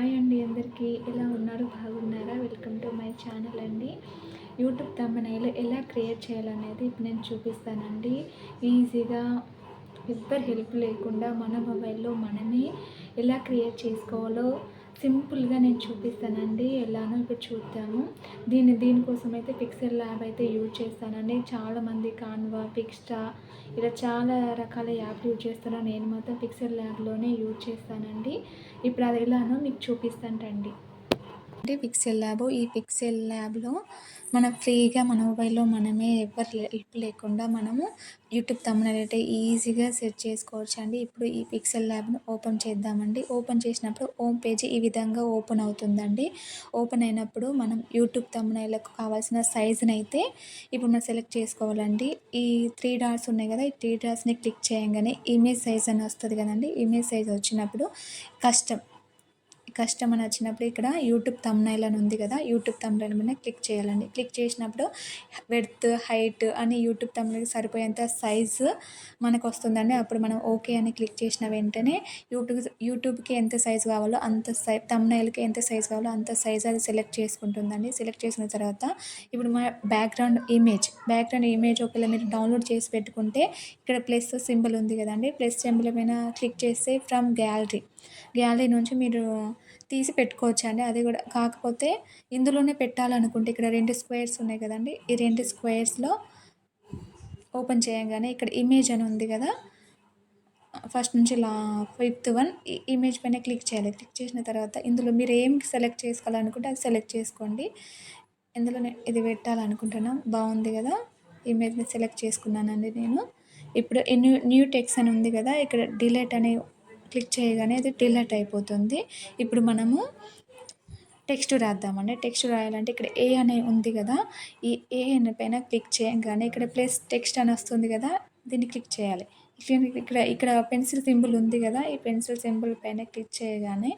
Hi అండి అందరికీ. ఎలా ఉన్నారు? బాగున్నారా? వెల్కమ్ టు మై ఛానల్ అండి. యూట్యూబ్ తమ్మనైలు ఎలా క్రియేట్ చేయాలనేది ఇప్పుడు నేను చూపిస్తానండి. ఈజీగా ఎవ్వరి హెల్ప్ లేకుండా మన మొబైల్లో మనమే ఎలా క్రియేట్ చేసుకోవాలో సింపుల్గా నేను చూపిస్తానండి. ఎలానో ఇప్పుడు చూద్దాము. దీని దీనికోసం అయితే పిక్సెల్ ల్యాబ్ అయితే యూజ్ చేస్తానండి. చాలామంది కాన్వా పిక్స్టా ఇలా చాలా రకాల యాప్ యూజ్ చేస్తున్నాను నేను మాత్రం పిక్సెల్ ల్యాబ్లోనే యూజ్ చేస్తానండి. ఇప్పుడు అది ఎలానో మీకు చూపిస్తానండి అంటే పిక్సెల్ ల్యాబ్ ఈ పిక్సెల్ ల్యాబ్లో మనం ఫ్రీగా మన మొబైల్లో మనమే ఎవరు హెల్ప్ లేకుండా మనము యూట్యూబ్ తమ్ముడు అయితే ఈజీగా సెట్ చేసుకోవచ్చు అండి ఇప్పుడు ఈ పిక్సెల్ ల్యాబ్ను ఓపెన్ చేద్దామండి. ఓపెన్ చేసినప్పుడు హోమ్ పేజీ ఈ విధంగా ఓపెన్ అవుతుందండి. ఓపెన్ అయినప్పుడు మనం యూట్యూబ్ తమ్ముళ్ళకు కావాల్సిన సైజుని అయితే ఇప్పుడు మనం సెలెక్ట్ చేసుకోవాలండి. ఈ త్రీ డాట్స్ ఉన్నాయి కదా ఈ త్రీ డాట్స్ని క్లిక్ చేయగానే ఇమేజ్ సైజ్ అని వస్తుంది కదండి. ఇమేజ్ సైజ్ వచ్చినప్పుడు కష్టం కష్టం అని వచ్చినప్పుడు ఇక్కడ యూట్యూబ్ తమ్నైల్ అని ఉంది కదా యూట్యూబ్ తమ్నైల్ మీద క్లిక్ చేయాలండి. క్లిక్ చేసినప్పుడు వెడ్త్ హైట్ అని యూట్యూబ్ తమ్నైల్కి సరిపోయేంత సైజు మనకు వస్తుందండి. అప్పుడు మనం ఓకే అని క్లిక్ చేసిన వెంటనే యూట్యూబ్ యూట్యూబ్కి ఎంత సైజు కావాలో అంత సై తమ్నైల్కి ఎంత సైజు కావాలో అంత సైజు అది సెలెక్ట్ చేసుకుంటుందండి. సెలెక్ట్ చేసిన తర్వాత ఇప్పుడు మన బ్యాక్గ్రౌండ్ ఇమేజ్ బ్యాక్గ్రౌండ్ ఇమేజ్ ఒకవేళ మీరు డౌన్లోడ్ చేసి పెట్టుకుంటే ఇక్కడ ప్లస్ సింబల్ ఉంది కదండి. ప్లస్ సింబల్ పైన క్లిక్ చేస్తే ఫ్రమ్ గ్యాలరీ గ్యాలరీ నుంచి మీరు తీసి పెట్టుకోవచ్చు అండి అది కూడా కాకపోతే ఇందులోనే పెట్టాలనుకుంటే ఇక్కడ రెండు స్క్వేర్స్ ఉన్నాయి కదండి. ఈ రెండు స్క్వేర్స్లో ఓపెన్ చేయగానే ఇక్కడ ఇమేజ్ అని ఉంది కదా. ఫస్ట్ నుంచి లా ఫిఫ్త్ వన్ ఇమేజ్ పైన క్లిక్ చేయాలి. క్లిక్ చేసిన తర్వాత ఇందులో మీరు ఏం సెలెక్ట్ చేసుకోవాలనుకుంటే అది సెలెక్ట్ చేసుకోండి. ఇందులో ఇది పెట్టాలనుకుంటున్నాం. బాగుంది కదా. ఇమేజ్ని సెలెక్ట్ చేసుకున్నానండి నేను. ఇప్పుడు న్యూ న్యూ టెక్స్ అని ఉంది కదా. ఇక్కడ డిలేట్ అనే క్లిక్ చేయగానే అది డిలీట్ అయిపోతుంది. ఇప్పుడు మనము టెక్స్ట్ రాద్దామండి. టెక్స్ట్ రాయాలంటే ఇక్కడ ఏ అనే ఉంది కదా ఈ ఏ అనే పైన క్లిక్ చేయగానే ఇక్కడ ప్లస్ టెక్స్ట్ అని వస్తుంది కదా దీన్ని క్లిక్ చేయాలి. ఇక్కడ ఇక్కడ పెన్సిల్ సింబుల్ ఉంది కదా ఈ పెన్సిల్ సింబుల్ పైన క్లిక్ చేయగానే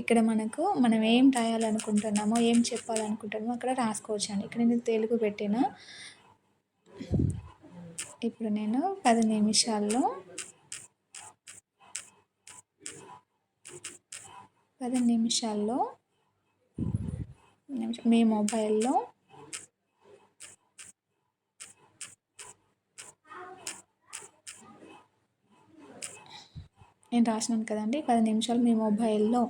ఇక్కడ మనకు మనం ఏం రాయాలనుకుంటున్నామో ఏం చెప్పాలనుకుంటున్నామో అక్కడ రాసుకోవచ్చు అండి ఇక్కడ నేను తెలుగు పెట్టిన. ఇప్పుడు నేను పది నిమిషాల్లో పది నిమిషాల్లో మీ మొబైల్లో నేను రాసినాను కదండి పది నిమిషాలు మీ మొబైల్లో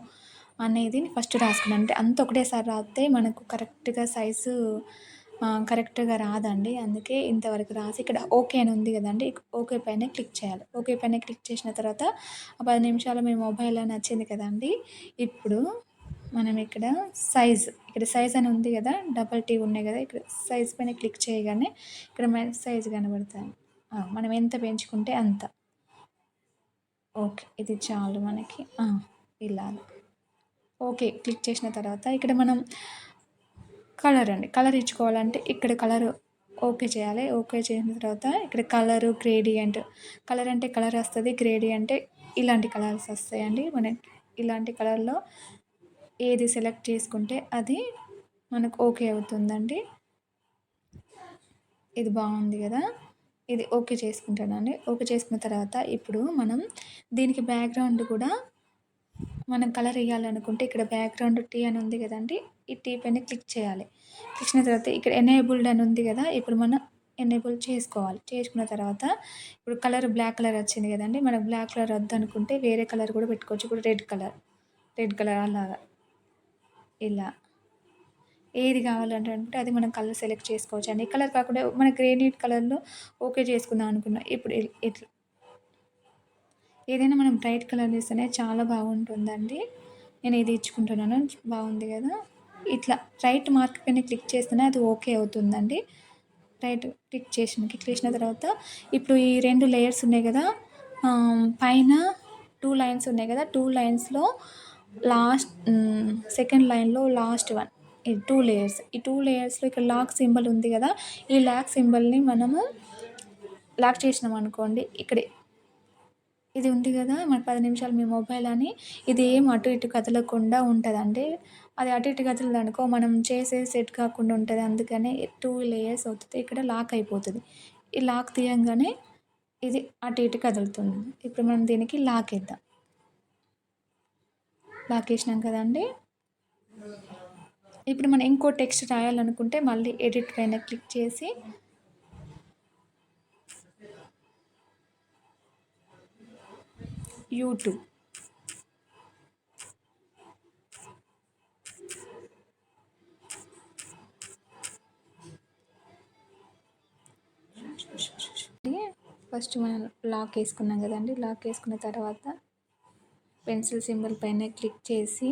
అనేది ఫస్ట్ రాసుకున్నాను. అంటే అంత ఒకటేసారి రాస్తే మనకు కరెక్ట్గా సైజు కరెక్ట్గా రాదండి. అందుకే ఇంతవరకు రాసి ఇక్కడ ఓకే అని ఉంది కదండి. ఓకే పైన క్లిక్ చేయాలి. ఓకే పైన క్లిక్ చేసిన తర్వాత పది నిమిషాలు మీ మొబైల్ అని వచ్చింది కదండి. ఇప్పుడు మనం ఇక్కడ సైజ్ ఇక్కడ సైజ్ అని ఉంది కదా డబల్ టీ ఉన్నాయి కదా ఇక్కడ సైజ్ పైన క్లిక్ చేయగానే ఇక్కడ మన సైజ్ కనబడుతుంది మనం ఎంత పెంచుకుంటే అంత. ఓకే ఇది చాలు మనకి. ఇలా ఓకే క్లిక్ చేసిన తర్వాత ఇక్కడ మనం కలర్ అండి. కలర్ ఇచ్చుకోవాలంటే ఇక్కడ కలర్ ఓకే చేయాలి. ఓకే చేసిన తర్వాత ఇక్కడ కలరు గ్రేడియంట్. కలర్ అంటే కలర్ వస్తుంది గ్రేడి అంటే ఇలాంటి కలర్స్ వస్తాయండి. మనకి ఇలాంటి కలర్లో ఏది సెలెక్ట్ చేసుకుంటే అది మనకు ఓకే అవుతుందండి. ఇది బాగుంది కదా. ఇది ఓకే చేసుకుంటానండి. ఓకే చేసుకున్న తర్వాత ఇప్పుడు మనం దీనికి బ్యాక్గ్రౌండ్ కూడా మనం కలర్ వేయాలనుకుంటే ఇక్కడ బ్యాక్గ్రౌండ్ టీ అని ఉంది కదండి ఈ టీ పైన క్లిక్ చేయాలి. క్లిక్ తర్వాత ఇక్కడ ఎనేబుల్డ్ అని ఉంది కదా ఇప్పుడు మనం ఎనేబుల్ చేసుకోవాలి. చేసుకున్న తర్వాత ఇప్పుడు కలర్ బ్లాక్ కలర్ వచ్చింది కదండి మనకు బ్లాక్ కలర్ వద్దనుకుంటే వేరే కలర్ కూడా పెట్టుకోవచ్చు. ఇప్పుడు రెడ్ కలర్ రెడ్ కలర్ అలాగా. ఇలా. ఏది కావాలంటే అనుకుంటే అది మనం కలర్ సెలెక్ట్ చేసుకోవచ్చు అండి. కలర్ కాకుండా మన గ్రేనైట్ కలర్లో ఓకే చేసుకుందాం అనుకున్నాం. ఇప్పుడు ఇట్లా ఏదైనా మనం బ్రైట్ కలర్ వేస్తేనే చాలా బాగుంటుందండి. నేను ఇది ఇచ్చుకుంటున్నాను. బాగుంది కదా? ఇట్లా రైట్ మార్క్ పైన క్లిక్ చేస్తేనే అది ఓకే అవుతుందండి. రైట్ క్లిక్ చేసిన క్లిక్ చేసిన తర్వాత ఇప్పుడు ఈ రెండు లేయర్స్ ఉన్నాయి కదా? పైన టూ లైన్స్ ఉన్నాయి కదా? టూ లైన్స్లో లాస్ట్ సెకండ్ లైన్లో లాస్ట్ వన్. ఈ టూ లేయర్స్. ఈ టూ లేయర్స్లో ఇక్కడ లాక్ సింబల్ ఉంది కదా? ఈ లాక్ సింబల్ని మనము లాక్ చేసినాం అనుకోండి ఇక్కడ ఇది ఉంది కదా మన పది నిమిషాలు మీ మొబైల్ అని. ఇది ఏం అటు ఇటు కదలకుండా ఉంటుంది. అంటే అది అటు ఇటు కదిలింది అనుకో మనం చేసే సెట్ కాకుండా ఉంటుంది. అందుకని టూ లేయర్స్ అవుతుంది. ఇక్కడ లాక్ అయిపోతుంది. ఈ లాక్ తీయంగానే ఇది అటు ఇటు కదులుతుంది. ఇప్పుడు మనం దీనికి లాక్ వేద్దాం. లాక్ వేసినాం కదండి ఇప్పుడు మనం ఇంకో టెక్స్ట్ రాయాలనుకుంటే మళ్ళీ ఎడిట్ పైన క్లిక్ చేసి యూట్యూబ్. ఫస్ట్ మనం లాక్ వేసుకున్నాం కదండి. లాక్ వేసుకున్న తర్వాత పెన్సిల్ సింబల్ పైన క్లిక్ చేసి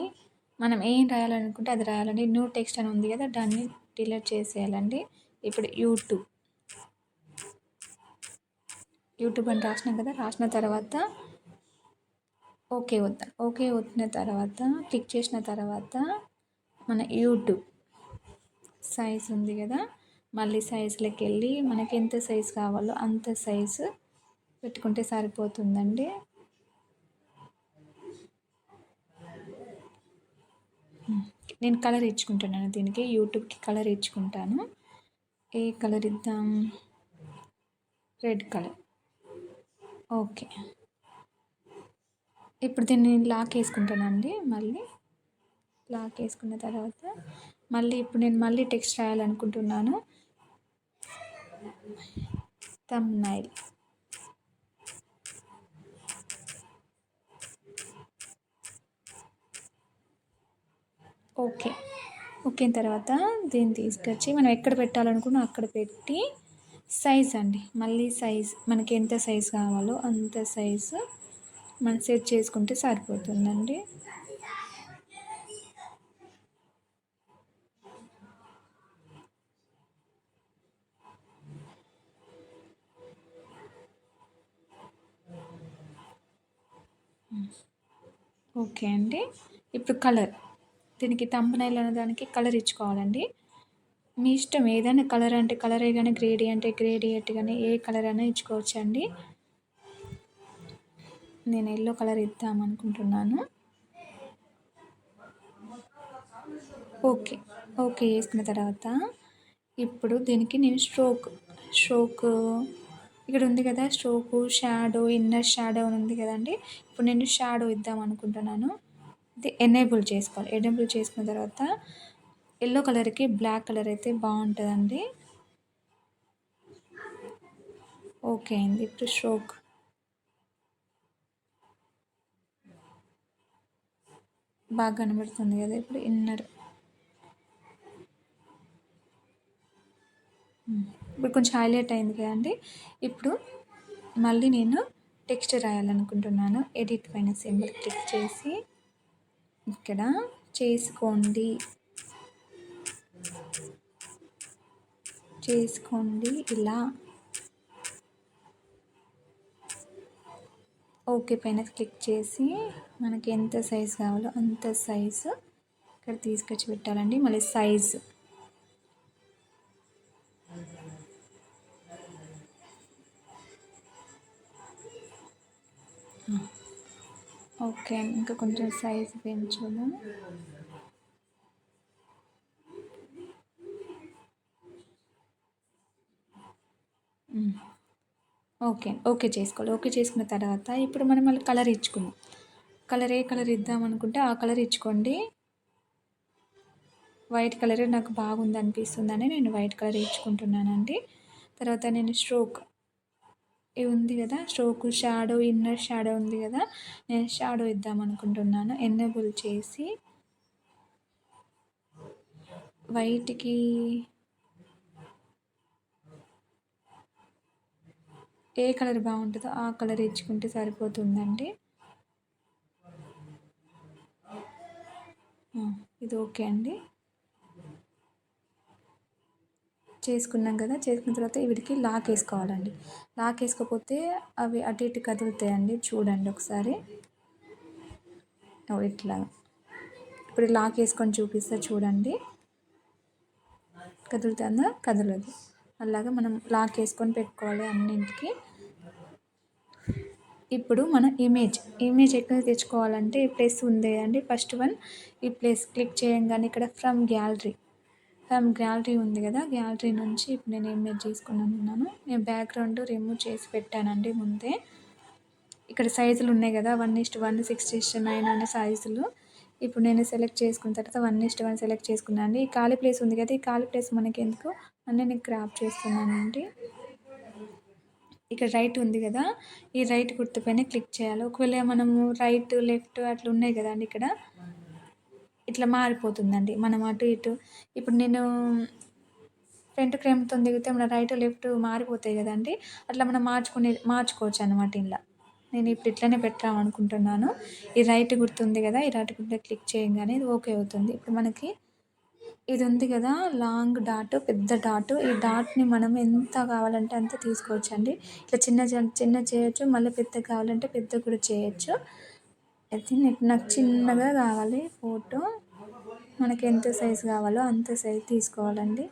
మనం ఏం రాయాలనుకుంటే అది రాయాలండి. న్యూ టెక్స్ట్ అని ఉంది కదా దాన్ని డిలీట్ చేసేయాలండి. ఇప్పుడు యూట్యూబ్. యూట్యూబ్ అని రాసినాం కదా రాసిన తర్వాత ఓకే వద్దాం ఓకే వచ్చిన తర్వాత క్లిక్ చేసిన తర్వాత మన యూట్యూబ్ సైజ్ ఉంది కదా మళ్ళీ సైజులోకి వెళ్ళి మనకి ఎంత సైజ్ కావాలో అంత సైజు పెట్టుకుంటే సరిపోతుందండి. నేను కలర్ ఇచ్చుకుంటున్నాను దీనికి యూట్యూబ్కి కలర్ ఇచ్చుకుంటాను. ఏ కలర్ ఇద్దాం? Red colour okay. ఇప్పుడు దీన్ని లాక్ వేసుకుంటానండి మళ్ళీ. లాక్ వేసుకున్న తర్వాత మళ్ళీ ఇప్పుడు నేను మళ్ళీ టెక్స్ట్ రాయాలనుకుంటున్నాను. Thumbnail. ఓకే. ఓకే తర్వాత దీన్ని తీసుకొచ్చి మనం ఎక్కడ పెట్టాలనుకున్నా అక్కడ పెట్టి సైజ్ అండి. మళ్ళీ సైజ్ మనకి ఎంత సైజ్ కావాలో అంత సైజు మనం సెట్ చేసుకుంటే సరిపోతుందండి. ఓకే అండి. ఇప్పుడు కలర్. దీనికి తంపనైల్ అనే దానికి కలర్ ఇచ్చుకోవాలండి. మీ ఇష్టం ఏదైనా కలర్ అంటే కలరే కానీ గ్రేడి గ్రేడియంట్ కానీ ఏ కలర్ అయినా ఇచ్చుకోవచ్చు అండి నేను ఎల్లో కలర్ ఇద్దాం అనుకుంటున్నాను. ఓకే ఓకే వేసుకున్న తర్వాత ఇప్పుడు దీనికి నేను స్ట్రోక్ స్ట్రోక్ ఇక్కడ ఉంది కదా స్ట్రోకు షాడో ఇన్నర్ షాడో అని ఉంది కదండి. ఇప్పుడు నేను షాడో ఇద్దాం అనుకుంటున్నాను. ఇది ఎనేబుల్ చేసుకోవాలి. ఎనేబుల్ చేసుకున్న తర్వాత ఎల్లో కలర్కి బ్లాక్ కలర్ అయితే బాగుంటుందండి. ఓకే అండి ఇప్పుడు స్ట్రోక్. బాగా కనబడుతుంది కదా ఇప్పుడు ఇన్నర్. ఇప్పుడు కొంచెం హైలైట్ అయింది కదండి ఇప్పుడు మళ్ళీ నేను టెక్స్ట్ రాయాలనుకుంటున్నాను. ఎడిట్ పైన సింబల్ క్లిక్ చేసి ఇక్కడ చేసుకోండి. చేసుకోండి ఇలా. ఓకే పైన క్లిక్ చేసి మనకి ఎంత సైజు కావాలో అంత సైజు ఇక్కడ తీసుకొచ్చి పెట్టాలండి. మళ్ళీ సైజు. ఓకే ఇంకా కొంచెం సైజు పెంచుదాం. ఓకే ఓకే చేసుకోవాలి. ఓకే చేసుకున్న తర్వాత ఇప్పుడు మనం మళ్ళీ కలర్ ఇచ్చుకుందాం. కలర్ ఏ కలర్ ఇద్దాం అనుకుంటే ఆ కలర్ ఇచ్చుకోండి. వైట్ కలర్ నాకు బాగుంది అనిపిస్తుందని నేను వైట్ కలర్ ఇచ్చుకుంటున్నానండి. తర్వాత నేను స్ట్రోక్ ఇది ఉంది కదా స్ట్రోక్ షాడో ఇన్నర్ షాడో ఉంది కదా నేను షాడో ఇద్దాం అనుకుంటున్నాను. ఎన్నబుల్ చేసి వైట్కి ఏ కలర్ బాగుంటుందో ఆ కలర్ ఇచ్చుకుంటే సరిపోతుందండి. ఇది ఓకే అండి. చేసుకున్నాం కదా చేసుకున్న తర్వాత వీటికి లాక్ వేసుకోవాలండి. లాక్ వేసుకోకపోతే అవి అటు ఇటు కదులుతాయండి. చూడండి ఒకసారి. ఇట్లా. ఇప్పుడు లాక్ వేసుకొని చూపిస్తా చూడండి. కదులుతుందా? కదలదు. అలాగా మనం లాక్ వేసుకొని పెట్టుకోవాలి అన్నింటికి. ఇప్పుడు మన ఇమేజ్ ఇమేజ్ ఎక్కడ తెచ్చుకోవాలంటే ఈ ప్లేస్ ఉంది అండి. ఫస్ట్ వన్ ఈ ప్లేస్ క్లిక్ చేయంగానే ఇక్కడ ఫ్రమ్ గ్యాలరీ ఫ్రమ్ గ్యాలరీ ఉంది కదా గ్యాలరీ నుంచి ఇప్పుడు నేను ఇమేజ్ తీసుకున్నాను నేను బ్యాక్గ్రౌండ్ రిమూవ్ చేసి పెట్టానండి ముందే. ఇక్కడ సైజులు ఉన్నాయి కదా one is to one six is to nine అనే సైజులు. ఇప్పుడు నేను సెలెక్ట్ చేసుకున్న తర్వాత వన్ ఇస్ట్ వన్ సెలెక్ట్ చేసుకున్నాను అండి. ఈ ఖాళీ ప్లేస్ ఉంది కదా ఈ ఖాళీ ప్లేస్ మనకి ఎందుకు అని నేను క్రాప్ చేస్తున్నానండి. ఇక్కడ రైట్ ఉంది కదా ఈ రైట్ గుర్తుపైన క్లిక్ చేయాలి. ఒకవేళ మనము రైట్ లెఫ్ట్ అట్లా ఉన్నాయి కదండి ఇక్కడ ఇట్లా మారిపోతుందండి. మనం అటు ఇటు ఇప్పుడు నేను ఫ్రంట్ క్రేమ్తో దిగితే మన రైట్ లెఫ్ట్ మారిపోతాయి కదండి అట్లా మనం మార్చుకునే మార్చుకోవచ్చు అనమాట ఇలా. నేను ఇప్పుడు ఇట్లనే పెట్టాం అనుకుంటున్నాను. ఈ రైట్ గుర్తుంది కదా ఈ రైట్ గుర్తు క్లిక్ చేయగానే ఇది ఓకే అవుతుంది. ఇప్పుడు మనకి ఇది ఉంది కదా లాంగ్ డాట్ పెద్ద డాట్. ఈ డాట్ని మనం ఎంత కావాలంటే అంత తీసుకోవచ్చు అండి ఇట్లా చిన్న చిన్న చేయొచ్చు మళ్ళీ పెద్ద కావాలంటే పెద్ద కూడా చేయొచ్చు. అయితే నాకు చిన్నగా కావాలి ఫోటో. మనకి ఎంత సైజు కావాలో అంత సైజు తీసుకోవాలండి.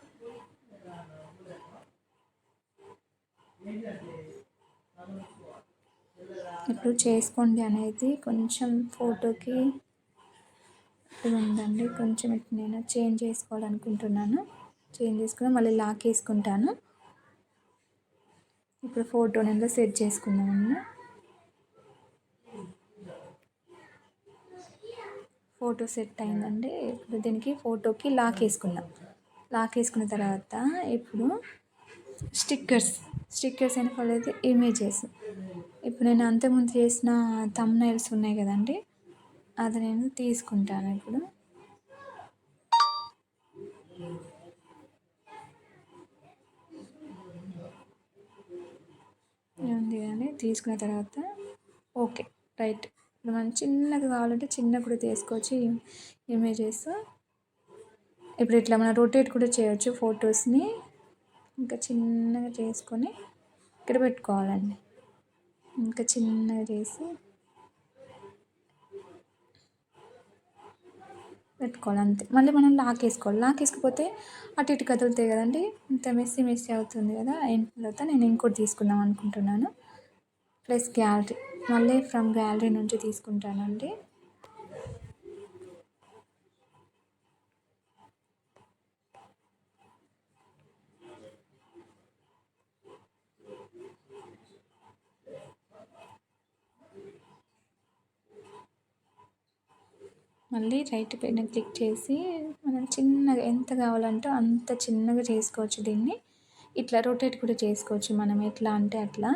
ఇప్పుడు చేసుకోండి అనేది కొంచెం ఫోటోకి ఇది ఉందండి. కొంచెం నేను చేంజ్ చేసుకోవాలనుకుంటున్నాను. చేంజ్ చేసుకుని మళ్ళీ లాక్ వేసుకుంటాను. ఇప్పుడు ఫోటో నేను సెట్ చేసుకున్నాను ఫోటో సెట్ అయిందండి. ఇప్పుడు దీనికి ఫోటోకి లాక్ వేసుకుందాం. లాక్ వేసుకున్న తర్వాత ఇప్పుడు స్టిక్కర్స్ స్టిక్కర్స్ అయిన పర్లేదు ఇమేజెస్. ఇప్పుడు నేను అంతకుముందు చేసిన నైల్స్ ఉన్నాయి కదండి. అది నేను తీసుకుంటాను ఇప్పుడు. ఉంది కానీ తీసుకున్న తర్వాత ఓకే రైట్. ఇప్పుడు మనం చిన్నగా కావాలంటే చిన్నగా కూడా తీసుకోవచ్చు ఇమేజెస్. ఇప్పుడు ఇట్లా మనం రొటేట్ కూడా చేయొచ్చు ఫొటోస్ని. ఇంకా చిన్నగా చేసుకొని ఇక్కడ పెట్టుకోవాలండి. ఇంకా చిన్నగా చేసి పెట్టుకోవాలి అంతే మళ్ళీ మనం లాక్ వేసుకోవాలి లాక్ వేసుకపోతే అటు ఇటు కదులుతాయి కదండి. ఇంత మెస్సీ మెస్సీ అవుతుంది కదా. అయిన తర్వాత నేను ఇంకోటి తీసుకుందాం అనుకుంటున్నాను. Plus gallery. మళ్ళీ ఫ్రమ్ గ్యాలరీ నుంచి తీసుకుంటానండి. మళ్ళీ రైట్ పైన క్లిక్ చేసి మనం చిన్నగా ఎంత కావాలంటే అంత చిన్నగా చేసుకోవచ్చు దీన్ని. ఇట్లా రొటేట్ కూడా చేసుకోవచ్చు మనం. ఎట్లా అంటే అట్లా.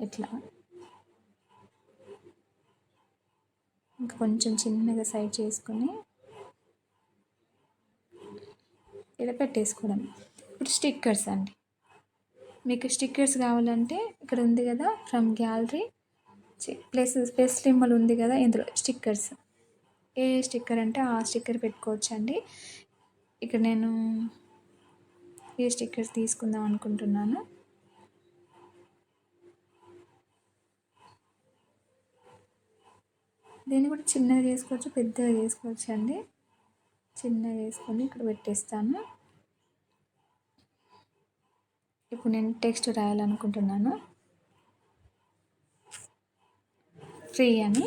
ఇట్లా ఇంకా కొంచెం చిన్నగా సైడ్ చేసుకొని ఇలా పెట్టేసుకోవడం. ఇప్పుడు స్టిక్కర్స్ అండి. మీకు స్టిక్కర్స్ కావాలంటే ఇక్కడ ఉంది కదా from gallery plus plus symbol ఉంది కదా ఇందులో స్టిక్కర్స్. ఏ స్టిక్కర్ అంటే ఆ స్టిక్కర్ పెట్టుకోవచ్చు అండి ఇక్కడ నేను ఏ స్టిక్కర్స్ తీసుకుందాం అనుకుంటున్నాను. దీన్ని కూడా చిన్నగా చేసుకోవచ్చు పెద్దగా చేసుకోవచ్చు అండి చిన్నగా వేసుకొని ఇక్కడ పెట్టేస్తాను. ఇప్పుడు నేను టెక్స్ట్ రాయాలనుకుంటున్నాను. ఫ్రీ అని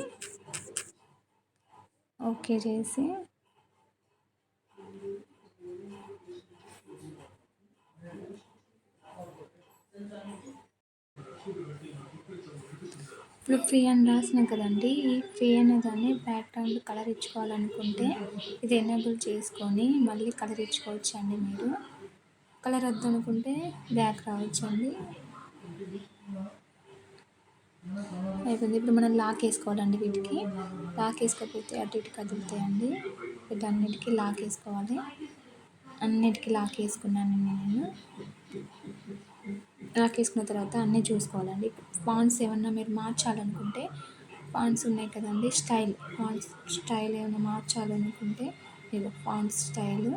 ఓకే చేసి. ఇప్పుడు ఫ్రీ అని రాసినాం కదండి ఈ ఫ్రీ అనే దాన్ని బ్యాక్గ్రౌండ్ కలర్ ఇచ్చుకోవాలనుకుంటే ఇది ఎనేబుల్ చేసుకొని మళ్ళీ కలర్ ఇచ్చుకోవచ్చు అండి మీరు. కలర్ వద్దు అనుకుంటే బ్యాక్ రావచ్చండి. అయిపోయింది. ఇప్పుడు మనం లాక్ వేసుకోవాలండి వీటికి. లాక్ వేసుకోకపోతే అటు ఇటు కదులుతాయండి. వీటన్నిటికీ లాక్ వేసుకోవాలి. అన్నిటికీ లాక్ వేసుకున్నాను నేను. లాక్ వేసుకున్న తర్వాత అన్నీ చూసుకోవాలండి. ఫాన్స్ ఏమన్నా మీరు మార్చాలనుకుంటే ఫాన్స్ ఉన్నాయి కదండి స్టైల్. ఫాన్స్ స్టైల్ ఏమైనా మార్చాలనుకుంటే మీరు ఫాన్స్ స్టైల్.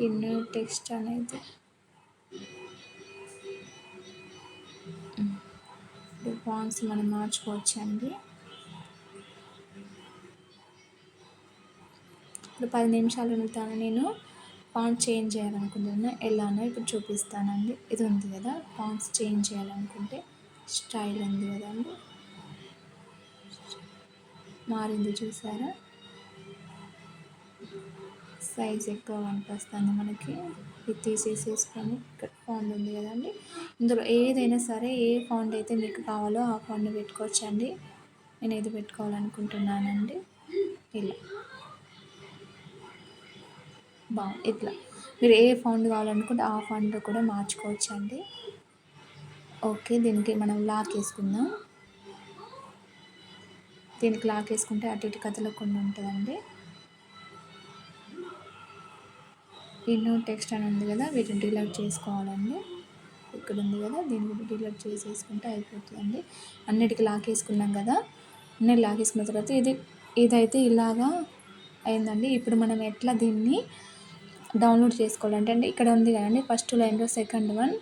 ఇన్ టెక్స్ట్ అనేది. ఫాంట్స్ మనం మార్చుకోవచ్చు అండి ఇప్పుడు పది నిమిషాలు ఉండుతాను. నేను ఫాంట్ చేంజ్ చేయాలనుకుంటున్నా. ఎలానో ఇప్పుడు చూపిస్తానండి. ఇది ఉంది కదా ఫాంట్స్ చేంజ్ చేయాలనుకుంటే స్టైల్ ఉంది కదండి. మారింది చూసారా? సైజ్ ఎక్కువ కనిపిస్తుంది మనకి. ఇది తీసేసేసుకొని ఇక్కడ ఫౌండ్ ఉంది కదండి. ఇందులో ఏదైనా సరే ఏ ఫౌండ్ అయితే మీకు కావాలో ఆ ఫౌండ్ పెట్టుకోవచ్చండి. నేను ఇది పెట్టుకోవాలనుకుంటున్నానండి? ఇలా. బాగుంది ఇట్లా. మీరు ఏ ఫౌండ్ కావాలనుకుంటే ఆ ఫౌండ్ కూడా మార్చుకోవచ్చు అండి ఓకే దీనికి మనం లాక్ వేసుకుందాం. దీనికి లాక్ వేసుకుంటే అటు ఇటు కదలకుండా ఉంటుందండి. ఇన్నో టెక్స్ట్ అని ఉంది కదా వీటిని డిలీట్ చేసుకోవాలండి. ఇక్కడ ఉంది కదా దీన్ని కూడా డిలీట్ చేసేసుకుంటే అయిపోతుందండి. అన్నిటికీ లాక్ వేసుకున్నాం కదా అన్నీ లాక్ వేసుకున్న తర్వాత ఇది ఇదైతే ఇలాగా అయిందండి. ఇప్పుడు మనం ఎట్లా దీన్ని డౌన్లోడ్ చేసుకోవాలంటే అంటే ఇక్కడ ఉంది కదండి ఫస్ట్ లైన్లో second one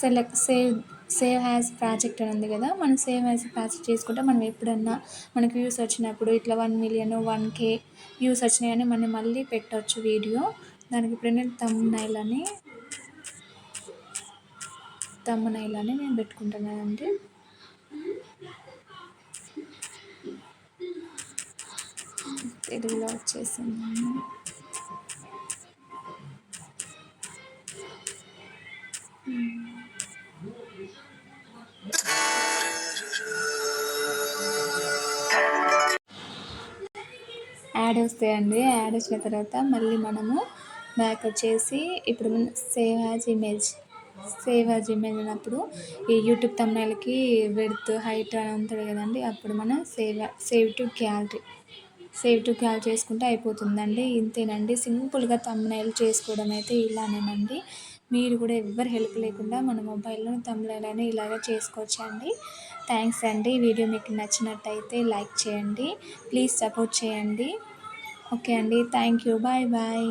select save save as project అని ఉంది కదా మనం సేవ్ యాజ్ ప్రాజెక్ట్ చేసుకుంటే మనం ఎప్పుడన్నా మనకి వ్యూస్ వచ్చినప్పుడు ఇట్లా one million one K views వచ్చినాయని మనం మళ్ళీ పెట్టవచ్చు వీడియో దానికి ఇప్పుడు నేను తమ్మునైల్ అని తమ్మునైల్ అని నేను పెట్టుకుంటున్నానండి. తెలుగులో వచ్చేసింది. యాడ్ వస్తాయండి. యాడ్ వచ్చిన తర్వాత మళ్ళీ మనము బ్యాక్ వచ్చేసి ఇప్పుడు మనం save as image save as image అన్నప్పుడు ఈ యూట్యూబ్ తమ్ముళ్ళకి విడ్త్ హైట్ అని ఉంటుంది కదండి అప్పుడు మనం save save to gallery save to క్యాల్ చేసుకుంటే అయిపోతుందండి. ఇంతేనండి. సింపుల్గా తమ్మునైల్ చేసుకోవడం అయితే ఇలానేనండి. మీరు కూడా ఎవ్వరు హెల్ప్ లేకుండా మన మొబైల్లో తమ్మునైల్ అని ఇలాగ చేసుకోవచ్చండి. థ్యాంక్స్ అండి. వీడియో మీకు నచ్చినట్టయితే లైక్ చేయండి. ప్లీజ్ సపోర్ట్ చేయండి. ఓకే అండి. Thank you. Bye bye.